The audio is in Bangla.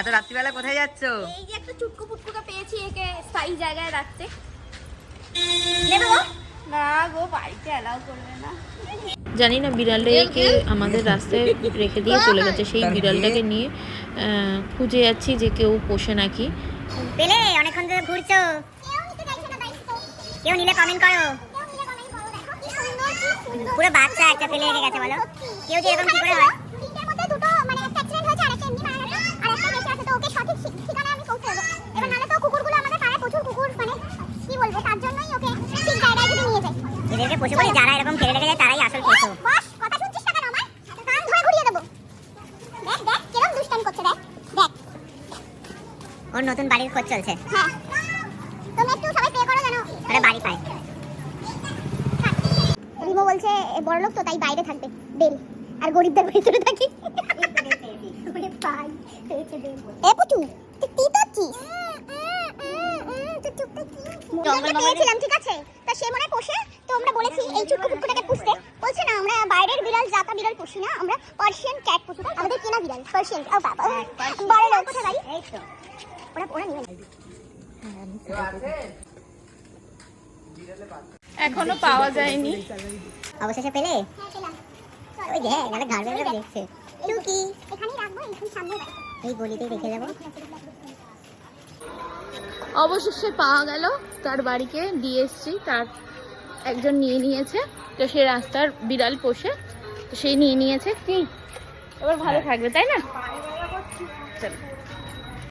এত রাত্রিবেলা কোথায় যাচ্ছ? এই যে একটা চুটকু পুটকুকে পেয়েছি একে স্থায়ী জায়গায় রাখতে। নেবে গো? না গো বাড়িতে অ্যালাউ করবে না। জানি না বিড়ালটাকে আমাদের রাস্তায় রেখে দিয়ে চলে গেছে। সেই বিড়ালটাকে নিয়ে খুঁজে যাচ্ছি যে কেউ পোষে নাকি। পেলে অনেকক্ষণ ধরে ঘুরছো। কেউ নিলে কমেন্ট করো। পুরো বাচ্চা একটা ফেলে রেখে গেছে বলো। কেউ যে এরকম কি করে হয় মানে এবার নাহলে তো কুকুরগুলো আমাদের পাড়ায় প্রচুর কুকুর মানে কি বলব তার জন্যই ওকে ঠিক জায়গায় যদি নিয়ে পশু বলে যারা এরকম ফেলে রেখে যায় তারাই আসল পশু। কথা শুনছিস না কেন আমার কান ধরে ঘুরিয়ে দেবো। দেখ দেখ কিরম দুষ্টামি করছে দেখ দেখ। ওর নতুন বাড়ির খোঁজ চলছে। হ্যাঁ। তুমি একটু সবাই পে করো যেন ওরা বাড়ি পায়। রিমো বলছে বড় লোক তো তাই বাইরে থাকবে বেল। আর গরিবদের ভিতরে থাকি। এ পুচু তুই কি করছিস? জঙ্গলকে পেয়েছিলাম ঠিক আছে। তা সে মনে হয় পোষে তো আমরা বলেছি এই চুটকু পুটকুটাকে পুষতে বলছে না আমরা বাইরের বিড়াল জাতা বিড়াল পুষি না আমরা পার্সিয়ান ক্যাট পুষি। আমাদের কেনা বিড়াল? পার্সিয়ান ও বাবা। বড় লোক কোথায় বাড়ি? এই তো। ওরা ওরা নিয়ে এখনও পাওয়া যায়নি। অবশেষে পেলে? হ্যাঁ ওই যে ঘাড় বের দেখছে। টুকি। এখানেই রাখব এখানে সামনে বাড়ি। এই গলিতেই রেখে যাব। অবশেষে পাওয়া গেল। তার বাড়িকে দিয়ে এসছি তার একজন নিয়ে নিয়েছে তো সে রাস্তার বিড়াল পোষে তো সেই নিয়ে নিয়েছে। কি? এবার ভালো থাকবে তাই না? চলো।